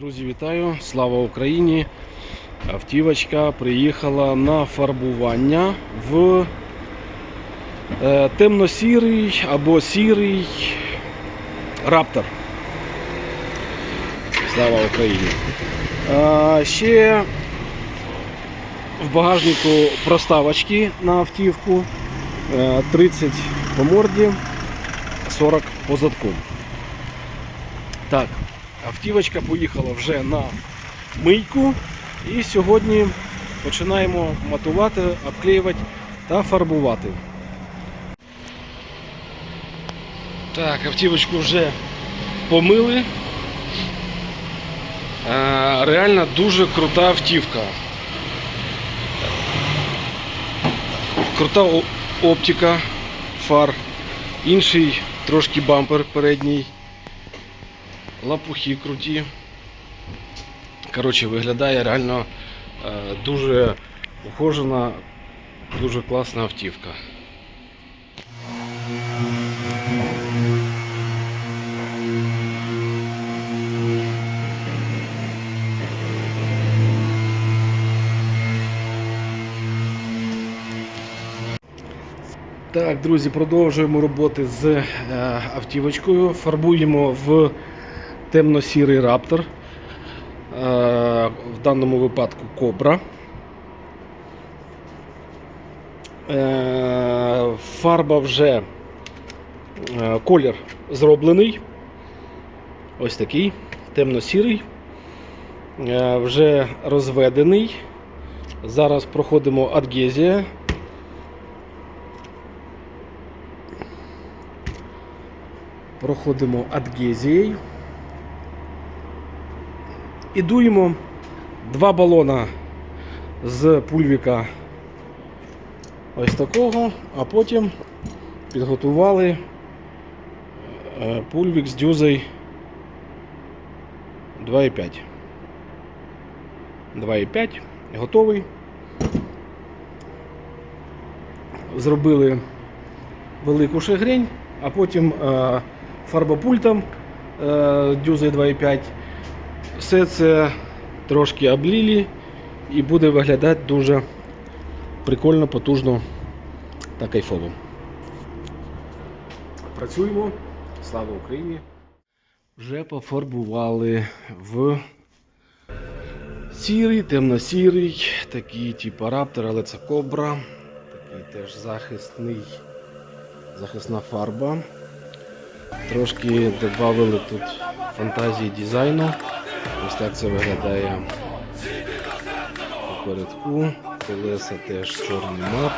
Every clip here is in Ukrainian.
Друзі, вітаю! Слава Україні! Автівочка приїхала на фарбування в е, темно-сірий або сірий раптор. Слава Україні! Ще в багажнику проставочки на автівку. Е, 30 по морді, 40 по задку. Так, автівочка поїхала вже на мийку. І сьогодні починаємо матувати, обклеювати та фарбувати. Так, автівочку вже помили. Е, Реально дуже крута автівка. Крута оптика фар, інший трошки бампер передній. Лапухи круті. Коротше, виглядає реально е, дуже ухожена, дуже класна автівка. Так, друзі, продовжуємо роботи з е, автівочкою. Фарбуємо в темно-сірий раптор. Е, в даному випадку кобра. Е, фарба вже е, колір зроблений. Ось такий темно-сірий. Вже розведений. Зараз проходимо адгезія. Проходимо адгезією. І дуємо два балона з пульвіка ось такого, а потім підготували е, пульвік з дюзой 2,5. 2,5 готовий. Зробили велику шагрень, а потім е, фарбопультом е, дюзой 2,5 все це трошки облили і буде виглядати дуже прикольно, потужно та кайфово. Працюємо. Слава Україні! Вже пофарбували в сірий, темно-сірий, такий типу раптор, але це кобра. Такий теж захисний, захисна фарба. Трошки додали тут фантазії дизайну. Ось так це виглядає попередку. Колеса теж чорний мат.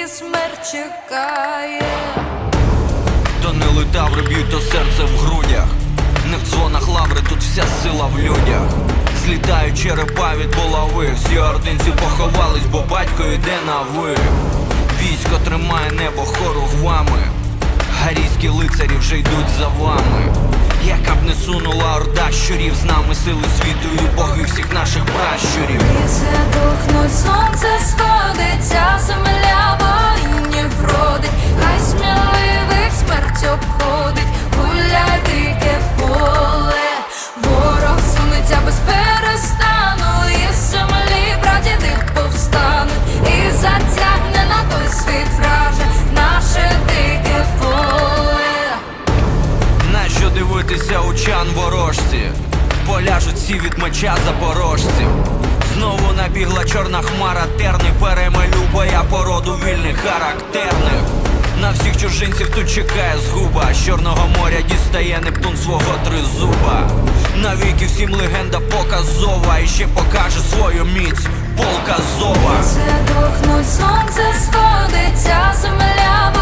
Тільки смерть чекає. То не летаври б'ють, то серце в грудях. Не в дзвонах лаври, тут вся сила в людях. Злітають черепа від булави. Всі ординці поховались, бо батько йде на ви. Військо тримає небо хоругвами. Гарійські лицарі вже йдуть за вами. Яка б не сунула орда щурів, з нами сили світу і боги всіх наших пращурів. Ліси дохнуть, сонце сходиться, ворог без перестану, і з землі прадіди повстануть, і затягне на той світ враже наше дике поле. Нащо дивитися у чан ворожці? Поляжуть всі від меча запорожців. Знову набігла чорна хмара, терни перемалю боя породу вільних характерних. На всіх чужинців тут чекає згуба. З Чорного моря дістає Нептун свого тризуба. Навіки всім легенда показова і ще покаже свою міць полка зова. Це дохнуть, сонце сходиться, земля